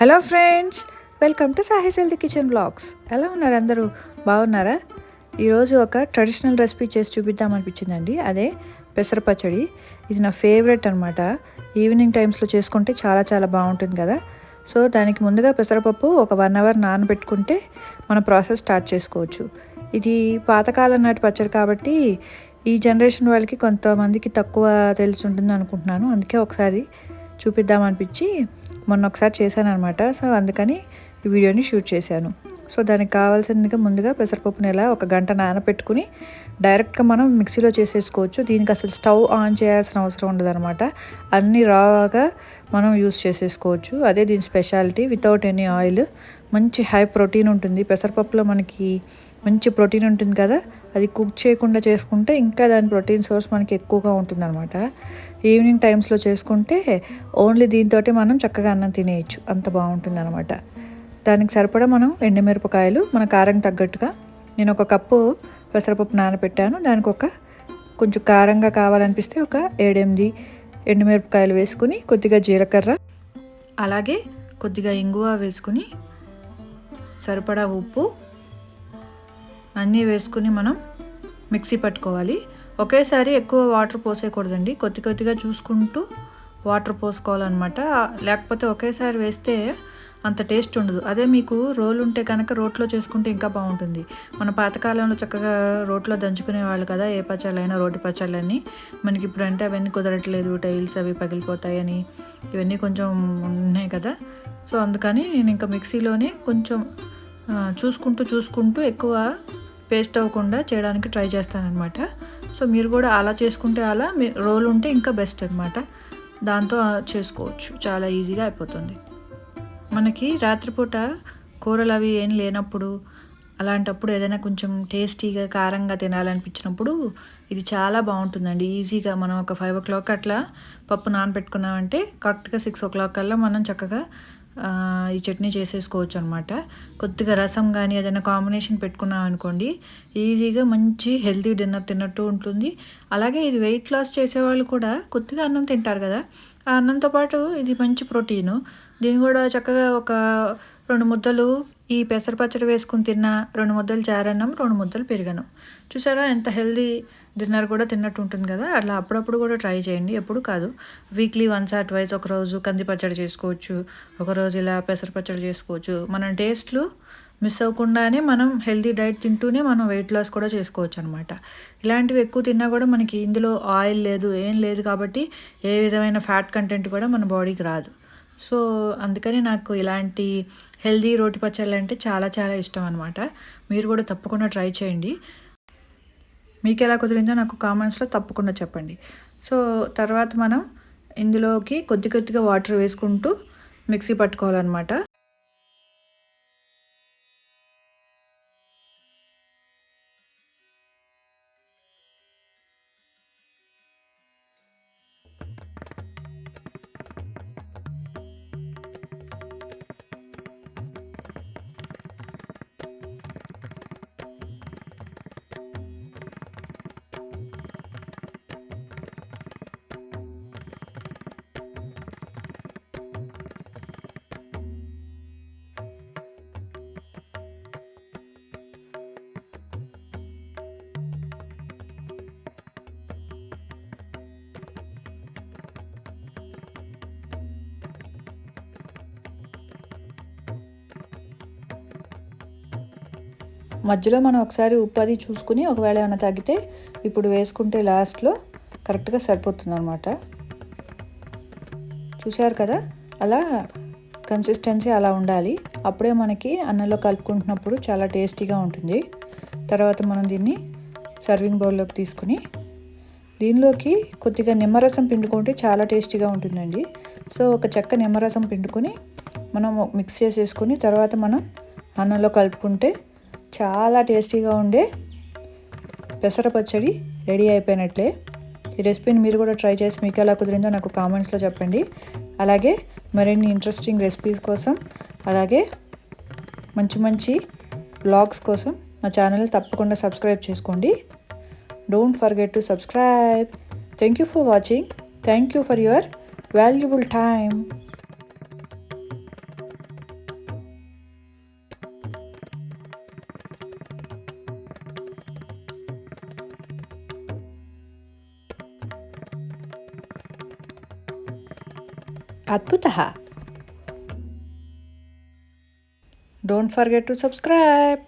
Hello friends welcome to సాహిస్ healthy kitchen blogs. ఎలా ఉన్నారు అందరూ? బాగున్నారా? ఈరోజు ఒక ట్రెడిషనల్ రెసిపీ చేసి చూపిద్దాం అనిపించిందండి. అదే పెసర పచ్చడి. ఇది నా ఫేవరెట్ అనమాట ఈవినింగ్ టైమ్స్లో చేసుకుంటే చాలా చాలా బాగుంటుంది కదా. సో దానికి ముందుగా పెసరపప్పు ఒక వన్ అవర్ నానబెట్టుకుంటే మన ప్రాసెస్ స్టార్ట్ చేసుకోవచ్చు. ఇది పాతకాలం నాటి పచ్చడి కాబట్టి ఈ జనరేషన్ వాళ్ళకి కొంతమందికి తక్కువ తెలిసి ఉంటుంది అనుకుంటున్నాను. అందుకే ఒకసారి చూపిద్దామనిపించి మొన్న ఒకసారి చేశాను అనమాట సో అందుకని ఈ వీడియోని షూట్ చేశాను. సో దానికి కావాల్సిందిగా ముందుగా పెసరపప్పుని ఇలా ఒక గంట నానబెట్టుకుని డైరెక్ట్గా మనం మిక్సీలో చేసేసుకోవచ్చు. దీనికి అసలు స్టవ్ ఆన్ చేయాల్సిన అవసరం ఉండదనమాట అన్నీ రాగా మనం యూస్ చేసేసుకోవచ్చు. అదే దీని స్పెషాలిటీ వితౌట్ ఎనీ ఆయిల్. మంచి హై ప్రోటీన్ ఉంటుంది. పెసరపప్పులో మనకి మంచి ప్రోటీన్ ఉంటుంది కదా అది కుక్ చేయకుండా చేసుకుంటే ఇంకా దాని ప్రోటీన్ సోర్స్ మనకి ఎక్కువగా ఉంటుంది అనమాట ఈవినింగ్ టైమ్స్లో చేసుకుంటే ఓన్లీ దీంతో మనం చక్కగా అన్నం తినేయచ్చు. అంత బాగుంటుంది అనమాట దానికి సరిపడా మనం ఎండుమిరపకాయలు మన కారం తగ్గట్టుగా నేను ఒక కప్పు పెసరపప్పు నానబెట్టాను దానికి ఒక కొంచెం కారంగా కావాలనిపిస్తే ఒక ఏడెనిమిది ఎండుమిరపకాయలు వేసుకుని కొద్దిగా జీలకర్ర అలాగే కొద్దిగా ఇంగువ వేసుకుని సరిపడా ఉప్పు అన్నీ వేసుకుని మనం మిక్సీ పట్టుకోవాలి. ఒకేసారి ఎక్కువ వాటర్ పోసేయకూడదండి. కొద్ది కొద్దిగా చూసుకుంటూ వాటర్ పోసుకోవాలన్నమాట. లేకపోతే ఒకేసారి వేస్తే అంత టేస్ట్ ఉండదు. అదే మీకు రోలు ఉంటే కనుక రోట్లో చేసుకుంటే ఇంకా బాగుంటుంది. మన పాతకాలంలో చక్కగా రోట్లో దంచుకునే వాళ్ళు కదా ఏ పచ్చళ్ళైనా రోటి పచ్చళ్ళని. మనకి ఇప్పుడు అంటే అవన్నీ కుదరట్లేదు. టైల్స్ అవి పగిలిపోతాయని. ఇవన్నీ కొంచెం ఉన్నాయి కదా. సో అందుకని నేను ఇంకా మిక్సీలోనే కొంచెం చూసుకుంటూ చూసుకుంటూ ఎక్కువ పేస్ట్ అవ్వకుండా చేయడానికి ట్రై చేస్తానమాట సో మీరు కూడా అలా చేసుకుంటే అలా మీ రోల్ ఉంటే ఇంకా బెస్ట్ అనమాట దాంతో చేసుకోవచ్చు. చాలా ఈజీగా అయిపోతుంది. మనకి రాత్రిపూట కూరలు అవి ఏం లేనప్పుడు అలాంటప్పుడు ఏదైనా కొంచెం టేస్టీగా కారంగా తినాలనిపించినప్పుడు ఇది చాలా బాగుంటుందండి. ఈజీగా మనం ఒక ఫైవ్ ఓ క్లాక్ అట్లా పప్పు నానబెట్టుకున్నామంటే కరెక్ట్గా సిక్స్ ఓ క్లాక్ కల్లా మనం చక్కగా ఈ చట్నీ చేసేసుకోవచ్చు అనమాట కొద్దిగా రసం కానీ ఏదైనా కాంబినేషన్ పెట్టుకున్నాం అనుకోండి ఈజీగా మంచి హెల్తీ డిన్నర్ తిన్నట్టు ఉంటుంది. అలాగే ఇది వెయిట్ లాస్ చేసేవాళ్ళు కూడా కొద్దిగా అన్నం తింటారు కదా. ఆ అన్నంతో పాటు ఇది మంచి ప్రోటీను దీన్ని కూడా చక్కగా ఒక రెండు ముద్దలు ఈ పెసర పచ్చడి వేసుకుని తిన్న రెండు ముద్దలు చారన్నం రెండు ముద్దలు పెరిగను చూసారా? ఎంత హెల్దీ డిన్నర్ కూడా తిన్నట్టు ఉంటుంది కదా? అట్లా అప్పుడప్పుడు కూడా ట్రై చేయండి. ఎప్పుడు కాదు. వీక్లీ వన్స్ ఆర్ ట్వైస్ ఒకరోజు కంది పచ్చడి చేసుకోవచ్చు. ఒకరోజు ఇలా పెసర పచ్చడి చేసుకోవచ్చు. మన టేస్ట్లు మిస్ అవ్వకుండానే మనం హెల్దీ డైట్ తింటూనే మనం వెయిట్ లాస్ కూడా చేసుకోవచ్చు అనమాట ఇలాంటివి ఎక్కువ తిన్నా కూడా మనకి ఇందులో ఆయిల్ లేదు ఏం లేదు కాబట్టి ఏ విధమైన ఫ్యాట్ కంటెంట్ కూడా మన బాడీకి రాదు. సో అందుకని నాకు ఇలాంటి హెల్దీ రోటి పచ్చళ్ళు అంటే చాలా చాలా ఇష్టం అనమాట మీరు కూడా తప్పకుండా ట్రై చేయండి. మీకు ఎలా కుదిరిందో నాకు కామెంట్స్లో తప్పకుండా చెప్పండి. సో తర్వాత మనం ఇందులోకి కొద్ది కొద్దిగా వాటర్ వేసుకుంటూ మిక్సీ పట్టుకోవాలన్నమాట. మధ్యలో మనం ఒకసారి ఉప్పు అది చూసుకుని ఒకవేళ ఏమైనా తగ్గితే ఇప్పుడు వేసుకుంటే లాస్ట్లో కరెక్ట్గా సరిపోతుంది అనమాట చూశారు కదా? అలా కన్సిస్టెన్సీ అలా ఉండాలి. అప్పుడే మనకి అన్నంలో కలుపుకుంటున్నప్పుడు చాలా టేస్టీగా ఉంటుంది. తర్వాత మనం దీన్ని సర్వింగ్ బౌల్లోకి తీసుకుని దీనిలోకి కొద్దిగా నిమ్మరసం పిండుకుంటే చాలా టేస్టీగా ఉంటుందండి. సో ఒక చెక్క నిమ్మరసం పిండుకొని మనం మిక్స్ చేసేసుకుని తర్వాత మనం అన్నంలో కలుపుకుంటే చాలా టేస్టీగా ఉండే పెసర పచ్చడి రెడీ అయిపోయినట్లే. ఈ రెసిపీని మీరు కూడా ట్రై చేసి మీకు ఎలా కుదిరిందో నాకు కామెంట్స్లో చెప్పండి. అలాగే మరిన్ని ఇంట్రెస్టింగ్ రెసిపీస్ కోసం అలాగే మంచి మంచి బ్లాగ్స్ కోసం నా ఛానల్ తప్పకుండా సబ్స్క్రైబ్ చేసుకోండి. Don't forget to subscribe thank you for watching thank you for your valuable time అద్భుత డోంట్ ఫర్గెట్ టు సబ్స్క్రైబ్